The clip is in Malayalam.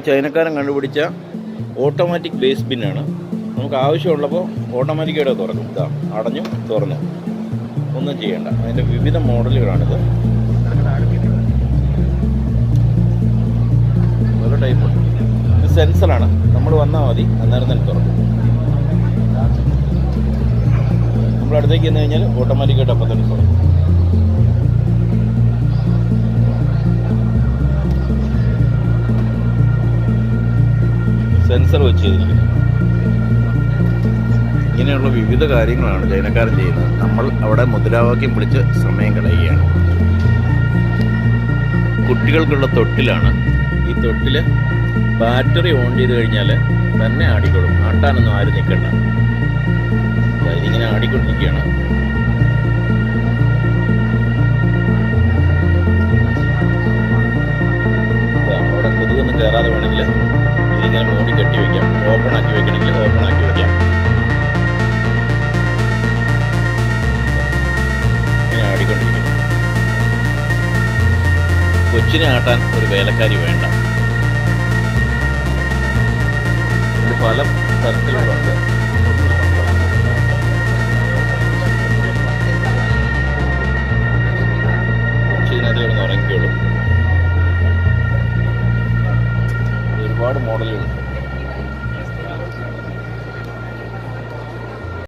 ഈ ചൈനക്കാരൻ കണ്ടുപിടിച്ച ഓട്ടോമാറ്റിക് വേസ്റ്റ് ബിന്നാണ് നമുക്ക് ആവശ്യമുള്ളപ്പോൾ ഓട്ടോമാറ്റിക്കായിട്ട് തുറക്കും. ഇതാ അടഞ്ഞു തുറന്നു. ഒന്നും ചെയ്യേണ്ട. അതിന്റെ വിവിധ മോഡലുകളാണിത്. ഓരോ ടൈപ്പ് ഇത് സെൻസറാണ് നമ്മൾ വന്നാൽ മതി. അന്നേരം തന്നെ തുറക്കും. നമ്മൾ അടുത്തേക്ക് ചെന്ന് കഴിഞ്ഞാൽ ഓട്ടോമാറ്റിക്കായിട്ട് അപ്പം തന്നെ തുറക്കും. സെൻസർ വെച്ച് ഇങ്ങനെയുള്ള വിവിധ കാര്യങ്ങളാണ് ചൈനക്കാരൻ ചെയ്യുന്നത്. നമ്മൾ അവിടെ മുദ്രാവാക്യം വിളിച്ച് സമയം കളയുകയാണ്. കുട്ടികൾക്കുള്ള തൊട്ടിലാണ്. ഈ തൊട്ടിൽ ബാറ്ററി ഓൺ ചെയ്ത് കഴിഞ്ഞാൽ തന്നെ ആടിക്കൊള്ളും. ആട്ടാനൊന്നും ആരും നിൽക്കണ്ട. ഇതിങ്ങനെ ആടിക്കൊണ്ടിരിക്കുകയാണ്. അവിടെ കൊതുകൊന്നും കയറാതെ വേണമെങ്കിൽ ഇതിങ്ങനെ മൂടി കെട്ടി വെക്കാം. ഓപ്പൺ ആക്കി വെക്കണമെങ്കിൽ ഓപ്പൺ ആക്കി വെക്കാം. ഇങ്ങനെ ആടിക്കൊണ്ടിരിക്കും കൊച്ചിനെ ആട്ടാൻ ഒരു വേലക്കാരി വേണ്ട. പല തരത്തിലുണ്ട്.